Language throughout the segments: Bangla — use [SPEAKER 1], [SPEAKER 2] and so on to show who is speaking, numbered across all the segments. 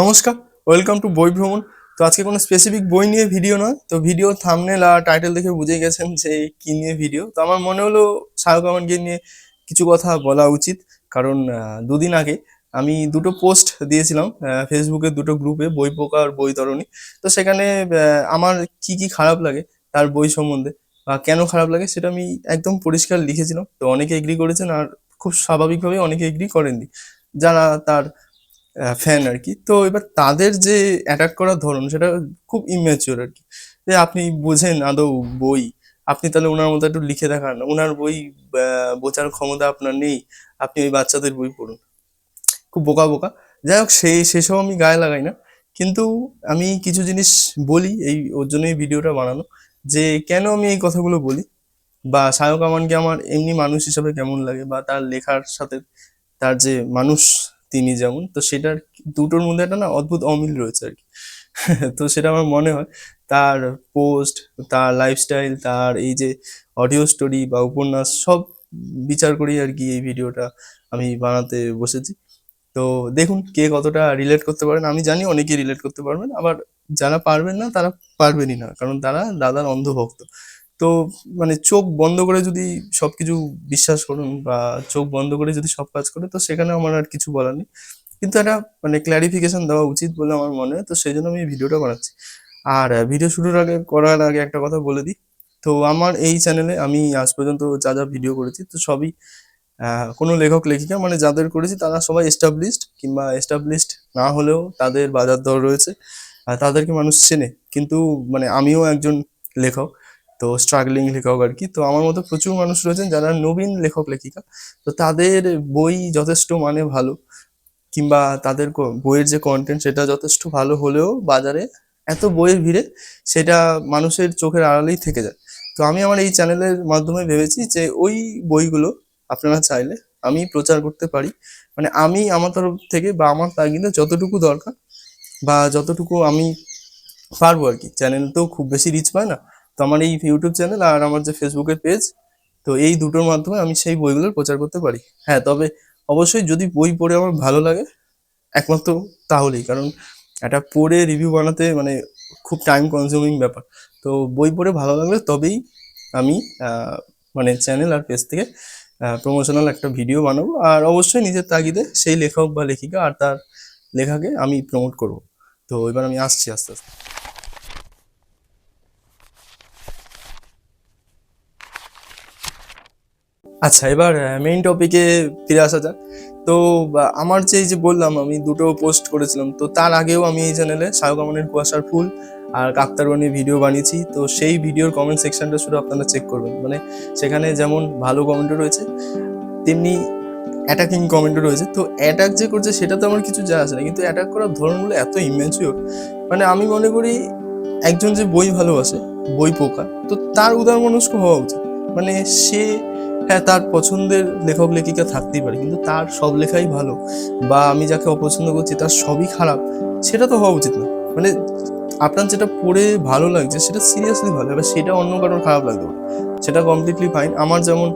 [SPEAKER 1] নমস্কার ওয়েলকাম টু বই ভ্রমণ তো আজকে কোনো স্পেসিফিক বই নিয়ে ভিডিও নয়, তো ভিডিও থামনেল আর টাইটেল দেখে বুঝে গেছেন যে কী নিয়ে ভিডিও তো আমার মনে হলো শাহরুখ আমানকে নিয়ে কিছু কথা বলা উচিত, কারণ দুদিন আগে আমি দুটো পোস্ট দিয়েছিলাম ফেসবুকের দুটো গ্রুপে বই পোকা আর বই তরণী। তো সেখানে আমার কি কি খারাপ লাগে তার বই সম্বন্ধে বা কেন খারাপ লাগে সেটা আমি একদম পরিষ্কার লিখেছিলাম। তো অনেকে এগ্রি করেছেন আর খুব স্বাভাবিকভাবে অনেকে এগ্রি করেননি। যারা তার ফ্যান আর কি। তো এবার তাদের যে অ্যাটাক করার ধরন, সেটা খুব ইম্যাচিওর আর কি। যে আপনি বোঝেন আদৌ বই, আপনি তাহলে ওনার মতো একটু লিখে দেখান। ওনার বই বোঝার ক্ষমতা আপনার নেই, আপনি ওই বাচ্চাদের বই পড়ুন। খুব বোকা বোকা। যাই হোক সেই সেসব আমি গায়ে লাগাই না। কিন্তু আমি কিছু জিনিস বলি, এই, ওর জন্যই ভিডিওটা বানানো। যে কেন আমি এই কথাগুলো বলি? বা সায়ক আমানকে আমার এমনি মানুষ হিসাবে কেমন লাগে? বা তার লেখার সাথে তার যে মানুষ তিনি যেমন, তো সেটার দুটোর মধ্যে একটা না অদ্ভুত অমিল রয়েছে আর কি। তো সেটা আমার মনে হয়, তার পোস্ট, তার লাইফস্টাইল তার এই যে অডিও স্টোরি বা উপন্যাস সব বিচার করি আর কি এই ভিডিওটা আমি বানাতে বসেছি। তো দেখুন কে কতটা রিলেট করতে পারেন। আমি জানি অনেকেই রিলেট করতে পারবেন, আবার যারা পারবেন না তারা পারবেনই না, কারণ তারা দাদার অন্ধভক্ত। তো মানে চোখ বন্ধ করে যদি সবকিছু বিশ্বাস করুন বা চোখ বন্ধ করে যদি সব কাজ করে, তো সেখানে আমার আর কিছু বলার নেই। কিন্তু একটা মানে ক্ল্যারিফিকেশন দেওয়া উচিত বলে আমার মনে হয়, তো সেই জন্য আমি ভিডিওটা বানাচ্ছি। আর ভিডিও শুরুর আগে, করার আগে একটা কথা বলে দিই। তো আমার এই চ্যানেলে আমি আজ পর্যন্ত যা যা ভিডিও করেছি, তো সবই কোনো লেখক, লেখিকা মানে যাদের করেছি তারা সবাই এস্টাবলিশড কিংবা এস্টাবলিশড না হলেও তাদের বাজার দর রয়েছে, আর তাদেরকে মানুষ চেনে। কিন্তু মানে আমিও একজন লেখক তো স্ট্রাগলিং লেখক আর কি। তো আমার মতো প্রচুর মানুষ রয়েছেন যারা নবীন লেখক, লেখিকা। তো তাদের বই যথেষ্ট মানে ভালো, কিংবা তাদের বইয়ের যে কন্টেন্ট সেটা যথেষ্ট ভালো হলেও বাজারে এত বইয়ের ভিড়ে সেটা মানুষের চোখের আড়ালেই থেকে যায়। তো আমি আমার এই চ্যানেলের মাধ্যমে ভেবেছি যে ওই বইগুলো আপনারা চাইলে আমি প্রচার করতে পারি। মানে আমি আমার তরফ থেকে বা আমার তাগিদে যতটুকু দরকার বা যতটুকু আমি পারব আর কি। চ্যানেল তো খুব বেশি রিচ পায় না। তো আমার এই ইউটিউব চ্যানেল আর আমার যে ফেসবুকের পেজ তো এই দুটোর মাধ্যমে আমি সেই বইগুলোর প্রচার করতে পারি। হ্যাঁ তবে অবশ্যই যদি বই পড়ে আমার ভালো লাগে, একমাত্র তাহলেই। কারণ একটা পড়ে রিভিউ বানাতে মানে খুব টাইম কনজিউমিং ব্যাপার। তো বই পড়ে ভালো লাগলে তবেই আমি মানে চ্যানেল আর পেজ থেকে প্রমোশনাল একটা ভিডিও বানাবো। আর অবশ্যই নিজের তাগিদে সেই লেখক বা লেখিকা আর তার লেখাকে আমি প্রমোট করব। তো এবার আমি আসছি আস্তে আস্তে। আচ্ছা এবার মেইন টপিকে ফিরে আসা যাক। তো আমার যে এই যে বললাম, আমি দুটো পোস্ট করেছিলাম, তো তার আগেও আমি এই চ্যানেলে শাহরুখ আমানের কুয়াশার ফুল আর কাকতারবানি ভিডিও বানিয়েছি। তো সেই ভিডিওর কমেন্ট সেকশনটা শুধু আপনারা চেক করবেন। মানে সেখানে যেমন ভালো কমেন্টও রয়েছে, তেমনি অ্যাটাকিং কমেন্টও রয়েছে। তো অ্যাটাক যে করছে, সেটা তো আমার কিছু যা আসে না। কিন্তু অ্যাটাক করার ধরনগুলো এত ইমেচিওর মানে আমি মনে করি, একজন যে বই ভালোবাসে, বই পোকা, তো তার উদার মনস্ক হওয়া উচিত। মানে সে হ্যাঁ তার পছন্দের লেখক, লেখিকা থাকতেই পারে, কিন্তু তার সব লেখাই ভালো বা আমি যাকে অপছন্দ করছি তার সবই খারাপ, সেটা তো হওয়া উচিত না। মানে আপনার যেটা পড়ে ভালো লাগছে, সেটা সিরিয়াসলি ভালো, এবার সেটা অন্য কারোর খারাপ পারে, সেটা কমপ্লিটলি ফাইন আমার যেমন,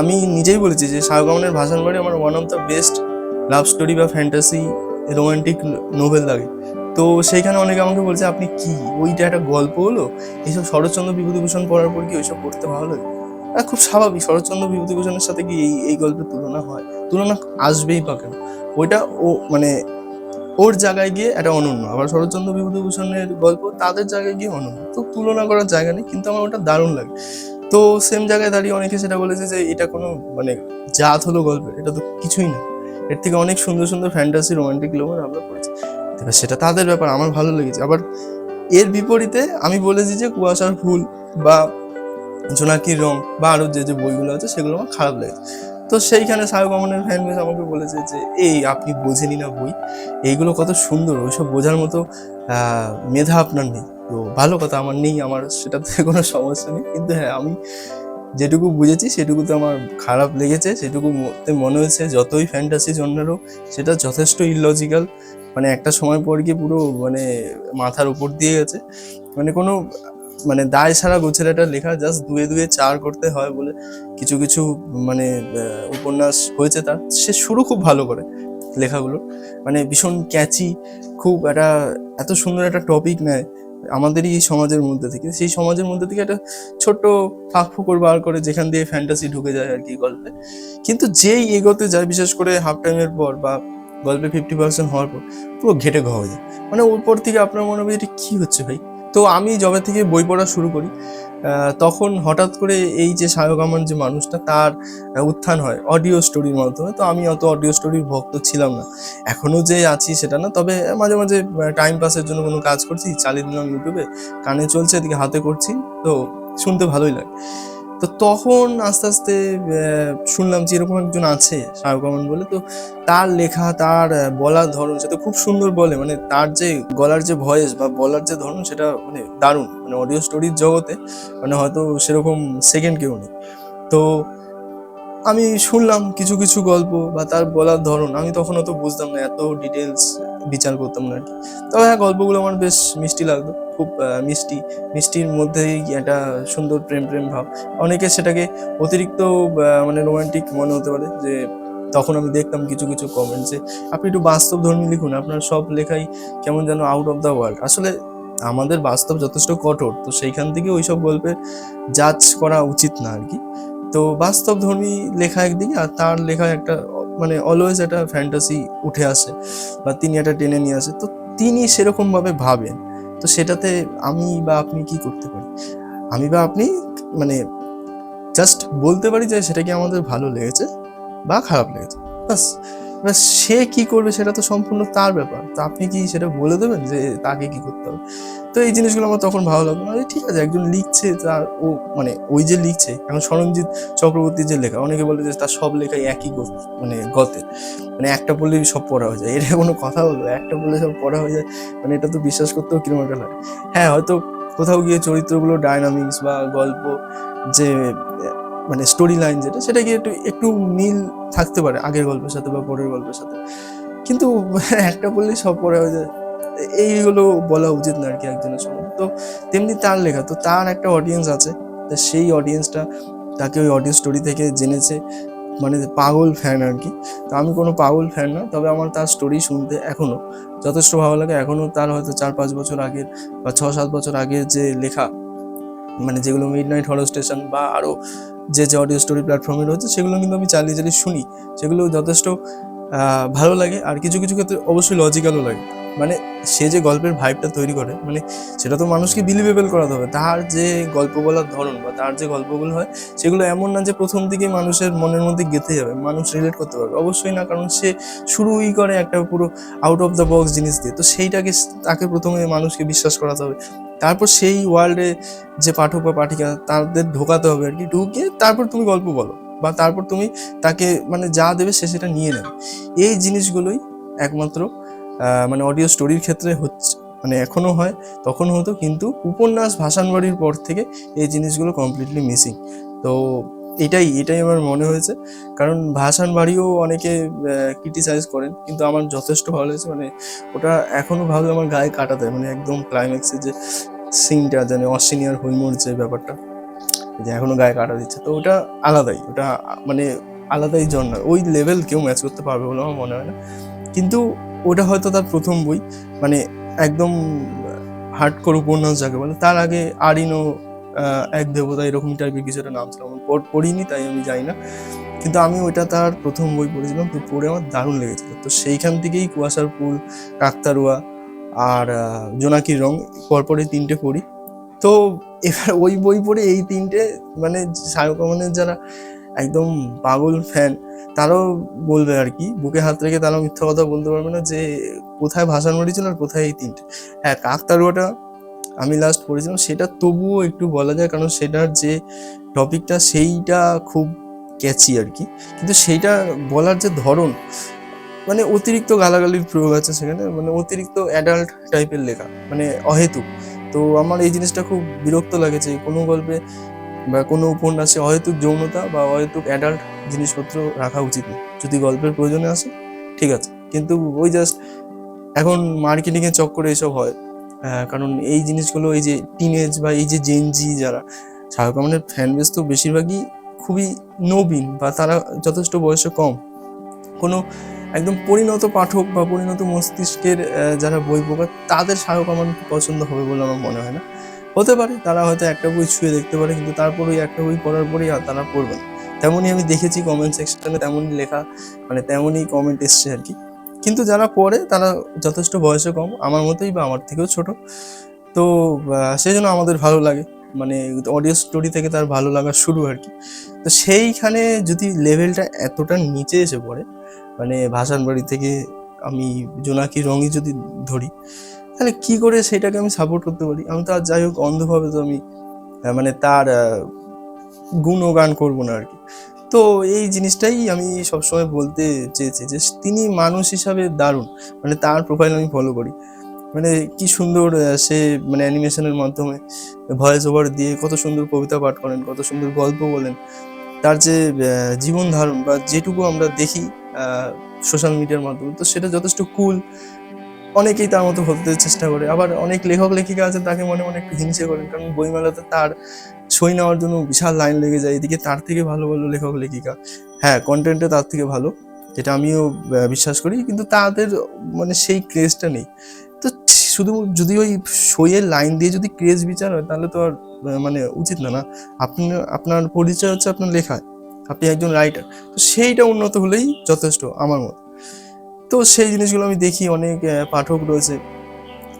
[SPEAKER 1] আমি নিজেই বলেছি যে শাহরুখ ভাষণ বাড়ি আমার one of the best love story বা ফ্যান্টাসি রোমান্টিক নোভেল লাগে। তো সেইখানে অনেকে আমাকে বলছে, আপনি কি? ওইটা একটা গল্প হলো? এইসব শরৎচন্দ্র বিভূতিভূষণ পড়ার পর কি ওইসব পড়তে ভালো লাগে? খুব স্বাভাবিক, শরৎচন্দ্র বিভূতিভূষণের সাথে কি এই এই গল্পের তুলনা হয়? তুলনা আসবেই বা কেন? ওইটা ও মানে ওর জায়গায় গিয়ে একটা অনন্য। আবার শরৎচন্দ্র বিভূতিভূষণের গল্প তাদের জায়গায় গিয়ে অনন্য। তো তুলনা করার জায়গা নেই, কিন্তু আমার ওটা দারুণ লাগে। তো সেম জায়গায় দাঁড়িয়ে অনেকে সেটা বলেছে যে এটা কোনো মানে জাত হলো গল্পের, এটা তো কিছুই না। এর থেকে অনেক সুন্দর সুন্দর ফ্যান্টাসি রোমান্টিক লোভার আমরা পড়েছি। এবার সেটা তাদের ব্যাপার, আমার ভালো লেগেছে। আবার এর বিপরীতে আমি বলেছি যে কুয়াশার ফুল বা জোনাকির রং বা আরও যে যে বইগুলো আছে সেগুলো আমার খারাপ লেগেছে। তো সেইখানে সায়ক আমনের ফ্যান বেস আমাকে বলেছে যে, এই আপনি বোঝেনি না বই। এইগুলো কত সুন্দর, ওইসব বোঝার মতো মেধা আপনার নেই। তো ভালো কথা, আমার নেই, আমার সেটাতে কোনো সমস্যা নেই। কিন্তু হ্যাঁ আমি যেটুকু বুঝেছি সেটুকু তো আমার খারাপ লেগেছে, সেটুকু মনে হয়েছে, যতই ফ্যান্টাসি জন্মেরও সেটা যথেষ্ট ইলজিক্যাল মানে একটা সময় পর গিয়ে পুরো মানে মাথার উপর দিয়ে গেছে। মানে কোনো মানে দায় ছাড়া গোছের একটা লেখা জাস্ট দুয়ে দুয়ে চার করতে হয় বলে কিছু কিছু মানে উপন্যাস হয়েছে তার। সে শুরু খুব ভালো করে লেখাগুলো। মানে ভীষণ ক্যাচি খুব একটা, এত সুন্দর একটা টপিক নেয় আমাদেরই এই সমাজের মধ্যে থেকে। সেই সমাজের মধ্যে থেকে একটা ছোট্ট ফাঁক ফুকর বার করে যেখান দিয়ে ফ্যান্টাসি ঢুকে যায় আর কি গল্পে। কিন্তু যেই এগোতে যায়, বিশেষ করে হাফ টাইমের পর বা গল্পে ফিফটি পার্সেন্ট হওয়ার পর, পুরো ঘেটে ঘ হয়ে যায়। মানে ওর পর থেকে আপনার মনে হবে, এটা কী হচ্ছে ভাই? তো আমি যবে থেকে বই পড়া শুরু করি তখন হঠাৎ করে এই যে সায়ক আমার যে মানুষটা, তার উত্থান হয় অডিও স্টোরির মাধ্যমে। তো আমি অত অডিও স্টোরির ভক্ত ছিলাম না। এখনও যে আছি সেটা না, তবে মাঝে মাঝে টাইম পাসের জন্য কোনো কাজ করছি, চালিয়ে দিলাম ইউটিউবে কানে চলছে, এদিকে হাতে করছি, তো শুনতে ভালোই লাগে। তো তখন আস্তে আস্তে শুনলাম যে এরকম একজন আছে, শাহরুখ রহমান বলে। তো তার লেখা, তার বলার ধরন সেটা খুব সুন্দর বলে। মানে তার যে গলার যে ভয়েস বা বলার যে ধরন সেটা মানে দারুণ। মানে অডিও স্টোরির জগতে মানে হয়তো সেরকম সেকেন্ড কেউ নেই। তো আমি শুনলাম কিছু কিছু গল্প বা তার বলার ধরন, আমি তখন অত বুঝতাম না, এত ডিটেলস বিচার করতাম না আর কি। তবে হ্যাঁ গল্পগুলো আমার বেশ মিষ্টি লাগতো খুব মিষ্টি, মিষ্টির মধ্যেই একটা সুন্দর প্রেম প্রেম ভাব। অনেকে সেটাকে অতিরিক্ত মানে রোমান্টিক মনে হতে পারে যে, তখন আমি দেখতাম কিছু কিছু কমেন্ট যে, আপনি একটু বাস্তব ধর্মী লিখুন, আপনার সব লেখাই কেমন যেন আউট অফ দ্য ওয়ার্ল্ড আসলে আমাদের বাস্তব যথেষ্ট কঠোর, তো সেইখান থেকে ওইসব গল্পের জাজ করা উচিত না আর কি। তো বাস্তব ধর্মী লেখা একদিকে আর তার লেখা একটা মানে অলওয়েজ একটা ফ্যান্টাসি উঠে আসে বা তিনি একটা টেনে নিয়ে আসে। তো তিনি সেরকম ভাবে ভাবেন। তো সেটাতে আমি বা আপনি কি করতে পারি? আমি বা আপনি মানে জাস্ট বলতে পারি যে সেটা কি আমাদের ভালো লেগেছে বা খারাপ লেগেছে। বাস এবার সে কি করবে সেটা তো সম্পূর্ণ তার ব্যাপার। তো আপনি কি সেটা বলে দেবেন যে তাকে কি করতে হবে? তো এই জিনিসগুলো আমার তখন ভালো লাগল আরে ঠিক আছে, একজন লিখছে তার ও মানে ওই যে লিখছে, এখন সরঞ্জিৎ চক্রবর্তীর যে লেখা, অনেকে বলে যে তার সব লেখাই একই মানে গতে। মানে একটা বললেই সব পড়া হয়ে যায়। এটা কোনো কথা হলো একটা বললে সব পড়া হয়ে যায়। মানে এটা তো বিশ্বাস করতেও একটা লাগে। হ্যাঁ হয়তো কোথাও গিয়ে চরিত্রগুলো ডায়নামিক্স বা গল্প যে মানে স্টোরি লাইন যেটা, সেটা গিয়ে একটু একটু মিল থাকতে পারে আগের গল্পের সাথে বা পরের গল্পের সাথে। কিন্তু একটা বললেই সব পড়া হয়ে যায়। এইগুলো বলা উচিত না আর কি একজনের সময় তো তেমনি তার লেখা, তো তার একটা অডিয়েন্স আছে, তো সেই অডিয়েন্সটা তাকে ওই অডিও স্টোরি থেকে জেনেছে মানে পাগল ফ্যান আর কি তো আমি কোনো পাগল ফ্যান না, তবে আমার তার স্টোরি শুনতে এখনও যথেষ্ট ভালো লাগে। এখনও তার হয়তো চার পাঁচ বছর আগের বা ছ সাত বছর আগের যে লেখা মানে যেগুলো মিড নাইট হরর স্টেশন বা আরও যে যে অডিও স্টোরি প্ল্যাটফর্মে রয়েছে, সেগুলো কিন্তু আমি চালিয়ে চালিয়ে শুনি। সেগুলো যথেষ্ট ভালো লাগে। আর কিছু কিছু ক্ষেত্রে অবশ্যই লজিক্যালও লাগে। মানে সে যে গল্পের ভাইবটা তৈরি করে মানে সেটা তো মানুষকে বিলিভেবল করাতে হবে। তার যে গল্প বলার ধরন বা তার যে গল্পগুলো হয়, সেগুলো এমন না যে প্রথম দিকেই মানুষের মনের মধ্যে গেঁথে যাবে, মানুষ রিলেট করতে পারবে। অবশ্যই না, কারণ সে শুরুই করে একটা পুরো আউট অফ দ্য বক্স জিনিস দিয়ে। তো সেইটাকে তাকে প্রথমে মানুষকে বিশ্বাস করাতে হবে। তারপর সেই ওয়ার্ল্ডে যে পাঠক বা পাঠিকা, তাদের ঢোকাতে হবে আর কি। ঢুকিয়ে তারপর তুমি গল্প বলো বা তারপর তুমি তাকে মানে যা দেবে সে সেটা নিয়ে নেবে। এই জিনিসগুলোই একমাত্র মানে অডিও স্টোরির ক্ষেত্রে হচ্ছে মানে এখনও হয়, তখন হতো, কিন্তু উপন্যাস ভাষানবাড়ির পর থেকে এই জিনিসগুলো কমপ্লিটলি মিসিং তো এটাই এটাই আমার মনে হয়েছে। কারণ ভাষান বাড়িও অনেকে ক্রিটিসাইজ করেন, কিন্তু আমার যথেষ্ট ভালো লেগেছে মানে ওটা এখনও ভাবে আমার গায়ে কাটা দেয় মানে একদম ক্লাইম্যাক্সে যে সিনটা জানে অসিনিয়র হৈমোর যে ব্যাপারটা, যে এখনও গায়ে কাটা দিচ্ছে। তো ওটা আলাদাই, ওটা মানে আলাদাই জন্য ওই লেভেল কেউ ম্যাচ করতে পারবে বলে আমার মনে হয় না। কিন্তু ওটা হয়তো তার প্রথম বই মানে একদম হার্ড করে উপন্যাস যাকে বলে। তার আগে আরিনো এক দেবতা এরকম টাইপের কিছু একটা নাম ছিল। আমার পড়িনি, তাই আমি জানি না। কিন্তু আমি ওইটা তার প্রথম বই পড়েছিলাম, তো পড়ে আমার দারুণ লেগেছিল। তো সেইখান থেকেই কুয়াশার ফুল, কাকতারুয়া আর জোনাকির রং পরপরই তিনটে পড়ি। তো এবার ওই বই পড়ে এই তিনটে মানে রহমানের যারা একদম পাগল ফ্যান তারাও বলবে আর কি, বুকে হাত রেখে তারাও মিথ্যা কথা বলতে পারবে না যে কোথায় ভাষান মরিছিল আর কোথায় এই তিনটে। হ্যাঁ কাকতারুয়াটা আমি লাস্ট পড়েছিলাম, সেটা তবুও একটু বলা যায়, কারণ সেটার যে টপিকটা সেইটা খুব ক্যাচি আর কি। কিন্তু সেইটা বলার যে ধরন মানে অতিরিক্ত গালাগালির প্রয়োগ আছে সেখানে মানে অতিরিক্ত অ্যাডাল্ট টাইপের লেখা মানে অহেতুক। তো আমার এই জিনিসটা খুব বিরক্ত লাগে যে কোনো গল্পে বা কোনো উপন্যাসে অহেতুক যৌনতা বা অহেতুক অ্যাডাল্ট জিনিসপত্র রাখা উচিত না। যদি গল্পের প্রয়োজনে আসে, ঠিক আছে। কিন্তু ওই জাস্ট এখন মার্কেটিংয়ের চক্করে এসব হয়। কারণ এই জিনিসগুলো, এই যে টিনেজ বা এই যে জেনজি যারা শাহরুখ খানের ফ্যান বেস তো বেশিরভাগই খুবই নবীন বা তারা যথেষ্ট বয়সে কম। কোনো একদম পরিণত পাঠক বা পরিণত মস্তিষ্কের যারা বই পড়া, তাদের সাহক আমার পছন্দ হবে বলে আমার মনে হয় না। হতে পারে, তারা হয়তো একটা বই ছুঁয়ে দেখতে পারে, কিন্তু তারপর ওই একটা বই পড়ার পরেই আর তারা পড়বে না। তেমনই আমি দেখেছি কমেন্ট সেকশনে তেমনই লেখা মানে তেমনই কমেন্ট এসছে আর কি। কিন্তু যারা পড়ে, তারা যথেষ্ট বয়সে কম, আমার মতোই বা আমার থেকেও ছোট। তো সেই জন্য আমাদের ভালো লাগে মানে অডিও স্টোরি থেকে তার ভালো লাগা শুরু আর কি। তো সেইখানে যদি লেভেলটা এতটা নিচে এসে পড়ে মানে ভাসান বাড়ি থেকে আমি জোনাকি রঙই যদি ধরি তাহলে কি করে সেটাকে আমি সাপোর্ট করতে পারি? আমি তো আর যাই হোক, অন্ধভাবে তো আমি মানে তার গুণগান করব না আর কি। তো এই জিনিসটাই আমি সবসময় বলতে চেয়েছি যে তিনি মানুষ হিসাবে দারুণ। মানে তার প্রোফাইল আমি ফলো করি। মানে কি সুন্দর সে মানে অ্যানিমেশনের মাধ্যমে ভয়েস ওভার দিয়ে কত সুন্দর কবিতা পাঠ করেন, কত সুন্দর গল্প বলেন। তার যে জীবন ধারণ বা যেটুকু আমরা দেখি সোশ্যাল মিডিয়ার মাধ্যমে, তো সেটা যথেষ্ট কুল অনেকেই তার মতো হতে চেষ্টা করে। আবার অনেক লেখক, লেখিকা আছে, তাকে মনে মনে একটু হিংসে করেন। কারণ বইমেলাতে তার সই নেওয়ার জন্য বিশাল লাইন লেগে যায়। এদিকে তার থেকে ভালো ভালো লেখক, লেখিকা। হ্যাঁ কন্টেন্টে তার থেকে ভালো, যেটা আমিও বিশ্বাস করি। কিন্তু তাদের মানে সেই ক্রেজটা নেই। তো শুধু যদি ওই সইয়ের লাইন দিয়ে যদি ক্রেজ বিচার হয়, তাহলে তো আর মানে উচিত না না? আপনি, আপনার পরিচয় হচ্ছে আপনার লেখায়। আপনি একজন রাইটার তো সেইটা উন্নত হলেই যথেষ্ট, আমার মত। তো সেই জিনিসগুলো আমি দেখি, অনেক পাঠক রয়েছে,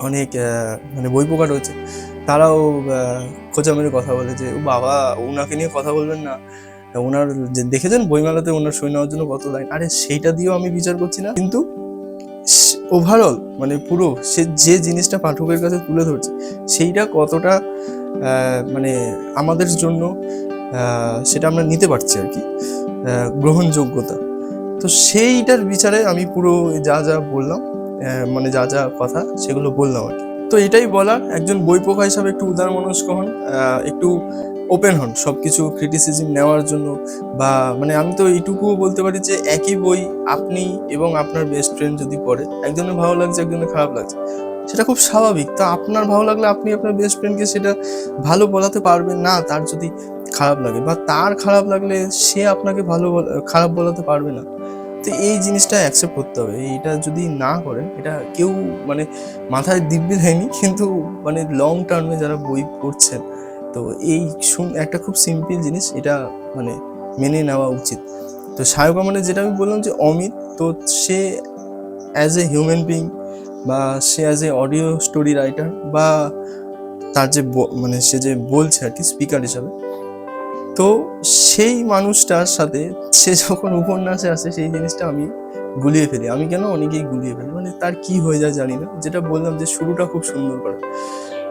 [SPEAKER 1] অনেক মানে বই পোকা রয়েছে, তারাও খোঁচা মেরে কথা বলে যে বাবা ওনাকে নিয়ে কথা বলবেন না। ওনার যে, দেখেছেন বইমেলাতে ওনার সই নেওয়ার জন্য কত লাইন? আরে, সেইটা দিয়েও আমি বিচার করছি না। কিন্তু ওভারঅল মানে পুরো সে, যে জিনিসটা পাঠকের কাছে তুলে ধরছে, সেইটা কতটা মানে আমাদের জন্য সেটা আমরা নিতে পারছি আর কি গ্রহণযোগ্যতা। তো সেইটার বিচারে আমি পুরো যা যা বললাম মানে যা যা কথা সেগুলো বললাম আর কি। তো এটাই বলার, একজন বই পোকা হিসাবে একটু উদার মনস্ক হন একটু ওপেন হন সব কিছু ক্রিটিসিজম নেওয়ার জন্য বা মানে আমি তো এইটুকুও বলতে পারি যে একই বই আপনি এবং আপনার বেস্ট ফ্রেন্ড যদি পড়ে, একজনের ভালো লাগছে, একজনের খারাপ লাগছে। সেটা খুব স্বাভাবিক। তা আপনার ভালো লাগলে আপনি আপনার বেস্ট ফ্রেন্ডকে সেটা ভালো বলাতে পারবেন। না, তার যদি খারাপ লাগে বা তার খারাপ লাগলে সে আপনাকে ভালো খারাপ বলাতে পারবে না। তো এই জিনিসটা অ্যাকসেপ্ট করতে হবে। এইটা যদি না করেন, এটা কেউ মানে মাথায় দিব্যি দেয়নি, কিন্তু মানে লং টার্মে যারা বই পড়ছেন, তো এই একটা খুব সিম্পল জিনিস, এটা মানে মেনে নেওয়া উচিত। তো সায়ক মানে যেটা আমি বললাম যে অমিত, তো সে অ্যাজ এ হিউম্যান বিং বা সে as a audio story writer বা তার যে মানে সে যে বলছে আর কি স্পিকার হিসাবে, তো সেই মানুষটার সাথে সে যখন উপন্যাসে আসে, সেই জিনিসটা আমি গুলিয়ে ফেলি। আমি কেন অনেকেই গুলিয়ে ফেলি? মানে তার কি হয়ে যায় জানি না। যেটা বললাম যে শুরুটা খুব সুন্দর করে।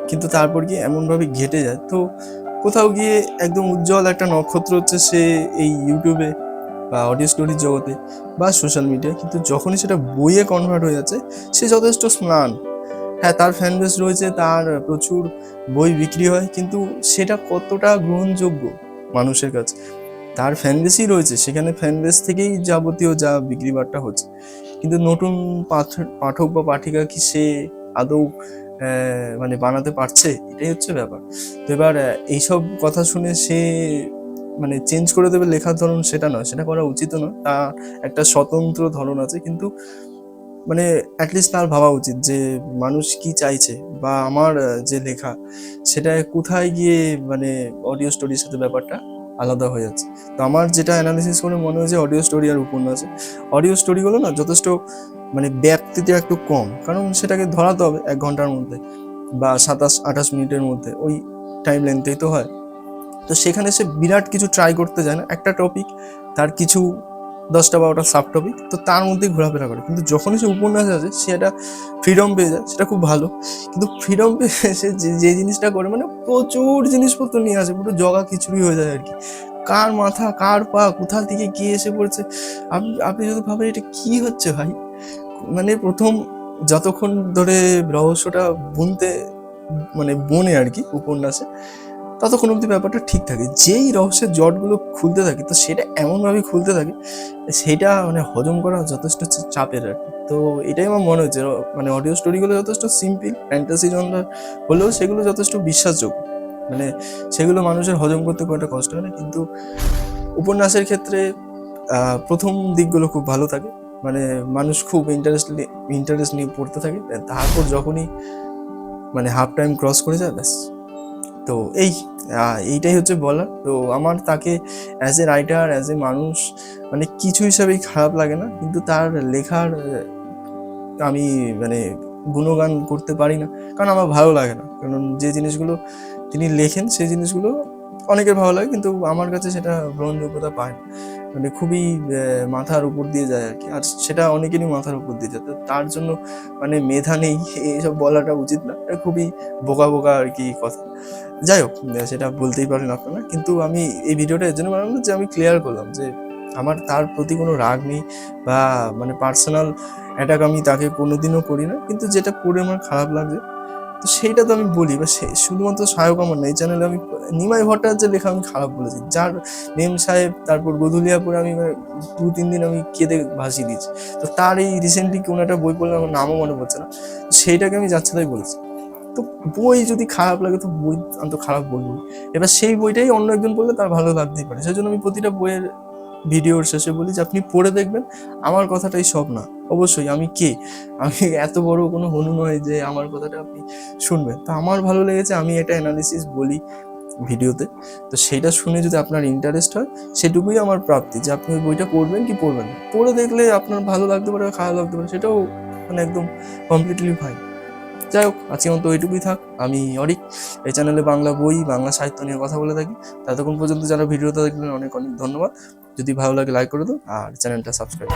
[SPEAKER 1] কিন্তু তারপর গিয়ে এমনভাবে ঘেটে যায়। তো কোথাও গিয়ে একদম উজ্জ্বল একটা নক্ষত্র হচ্ছে সে এই ইউটিউবে বা অডিও স্টোরির জগতে বা সোশ্যাল মিডিয়া কিন্তু যখনই সেটা বইয়ে কনভার্ট হয়ে যাচ্ছে, সে যথেষ্ট স্নান। হ্যাঁ তার ফ্যান বেস রয়েছে, তার প্রচুর বই বিক্রি হয়, কিন্তু সেটা কতটা গ্রহণযোগ্য মানুষের কাছে? তার ফ্যান বেসই রয়েছে, সেখানে ফ্যান বেস থেকেই যাবতীয় যা বিক্রি বাট্টা হচ্ছে। কিন্তু নতুন পাঠ- পাঠক বা পাঠিকা কি সে আদৌ মানে বানাতে পারছে? এটাই হচ্ছে ব্যাপার। তো এবার এইসব কথা শুনে সে মানে চেঞ্জ করে দেবে লেখার ধরন সেটা নয়, সেটা করা উচিত নয়। তার একটা স্বতন্ত্র ধরন আছে, কিন্তু মানে অ্যাটলিস্ট তার ভাবা উচিত যে মানুষ কি চাইছে বা আমার যে লেখা সেটা কোথায় গিয়ে মানে অডিও স্টোরির সাথে ব্যাপারটা আলাদা হয়ে যাচ্ছে। তো আমার যেটা অ্যানালিসিস করে মনে হয়েছে অডিও স্টোরি আর উপন্যাসে অডিও স্টোরিগুলো না যথেষ্ট মানে ব্যাপ্তিটা একটু কম, কারণ সেটাকে ধরাতে হবে এক ঘণ্টার মধ্যে বা সাতাশ আঠাশ মিনিটের মধ্যে, ওই টাইম লেন্থেই তো হয়। তো সেখানে সে বিরাট কিছু ট্রাই করতে যায় না। একটা টপিক তার কিছু দশটা বারোটা সাব টপিক তো তার মধ্যেই ঘোরাফেরা করে। কিন্তু যখনই সে উপন্যাস আছে সে একটা ফ্রিডম পেয়ে যায়, সেটা খুব ভালো। কিন্তু ফ্রিডম পেয়ে সে যে- জিনিসটা করে মানে প্রচুর জিনিসপত্র নিয়ে আসে, পুরো জগা খিচুড়ি হয়ে যায় আর কি। কার মাথা, কার পা, কোথা থেকে কি এসে পড়ছে? আপনি আপনি যদি ভাবেন এটা কি হচ্ছে ভাই? মানে প্রথম যতক্ষণ ধরে রহস্যটা বুনতে মানে বনে আর কি উপন্যাসে ততক্ষণ অব্দি ব্যাপারটা ঠিক থাকে। যেই রহস্যের জটগুলো খুলতে থাকে, তো সেটা এমনভাবে খুলতে থাকে, সেটা মানে হজম করা যথেষ্ট চাপের আর তো এটাই আমার মনে হচ্ছে মানে অডিও স্টোরিগুলো যথেষ্ট সিম্পল ফ্যান্টাসি জনরার হলেও সেগুলো যথেষ্ট বিশ্বাসযোগ্য। মানে সেগুলো মানুষের হজম করতে খুব একটা কষ্ট হয় না, কিন্তু উপন্যাসের ক্ষেত্রে প্রথম দিকগুলো খুব ভালো থাকে। মানে মানুষ খুব ইন্টারেস্ট ইন্টারেস্ট নিয়ে পড়তে থাকে তারপর যখনই মানে হাফ টাইম ক্রস করে যায়, ব্যাস। তো এই এইটাই হচ্ছে বলার। তো আমার তাকে as a writer as a মানুষ মানে কিছু হিসাবেই খারাপ লাগে না, কিন্তু তার লেখার আমি মানে গুণগান করতে পারি না, কারণ আমার ভালো লাগে না। কারণ যে জিনিসগুলো তিনি লেখেন, সেই জিনিসগুলো অনেকের ভালো লাগে, কিন্তু আমার কাছে সেটা গ্রহণযোগ্যতা পায় না। মানে খুবই মাথার উপর দিয়ে যায় আর কি। আর সেটা অনেকেরই মাথার উপর দিয়ে যায়। তো তার জন্য মানে মেধা নেই এইসব বলাটা উচিত না। এটা খুবই বোকা বোকা আর কি কথা। যাই হোক, সেটা বলতেই পারেন আপনারা। কিন্তু আমি এই ভিডিওটা এর জন্য বানালাম যে আমি ক্লিয়ার করলাম যে আমার তার প্রতি কোনো রাগ নেই বা মানে পার্সোনাল অ্যাটাক আমি তাকে কোনোদিনও করি না। কিন্তু যেটা করে আমার খারাপ লাগছে, তো সেইটা তো আমি বলি, বা সে শুধুমাত্র সহায়ক আমার না, এই চ্যানেলে আমি নিমাই ভট্টাচার্যের লেখা আমি খারাপ বলেছি, যার মেম সাহেব, তারপর গধুলিয়া পরে আমি মানে দু, তিন দিন আমি কেঁদে ভাসিয়ে দিয়েছি। তো তার এই রিসেন্টলি কোনো একটা বই পড়লে আমার নামও মনে পড়ছে না। সেইটাকে আমি যাচ্ছে তাই বলেছি। তো বই যদি খারাপ লাগে তো বই আমি তো খারাপ বলব এবার সেই বইটাই অন্য একজন পড়লে তার ভালো লাগতেই পারে। সেই জন্য আমি প্রতিটা বইয়ের ভিডিওর শেষে বলি যে আপনি পড়ে দেখবেন, আমার কথাটাই সব না। অবশ্যই আমি কে? আমি এত বড় কোনো হনু নয় যে আমার কথাটা আপনি শুনবেন। তো আমার ভালো লেগেছে, আমি এটা অ্যানালিসিস বলি ভিডিওতে। তো সেটা শুনে যদি আপনার ইন্টারেস্ট হয়, সেটুকুই আমার প্রাপ্তি যে আপনি ওই বইটা পড়বেন কি পড়বেন পড়ে দেখলে আপনার ভালো লাগতে পারে খারাপ লাগতে পারে, সেটাও মানে একদম কমপ্লিটলি ফাইন যাই হোক আজকের মতো ওইটুকুই থাক। আমি অরিক, এই চ্যানেলে বাংলা বই, বাংলা সাহিত্য নিয়ে কথা বলে থাকি। ততক্ষণ পর্যন্ত যারা ভিডিওটা দেখবেন অনেক অনেক ধন্যবাদ। যদি ভালো লাগে লাইক করে দাও, আর চ্যানেলটা সাবস্ক্রাইব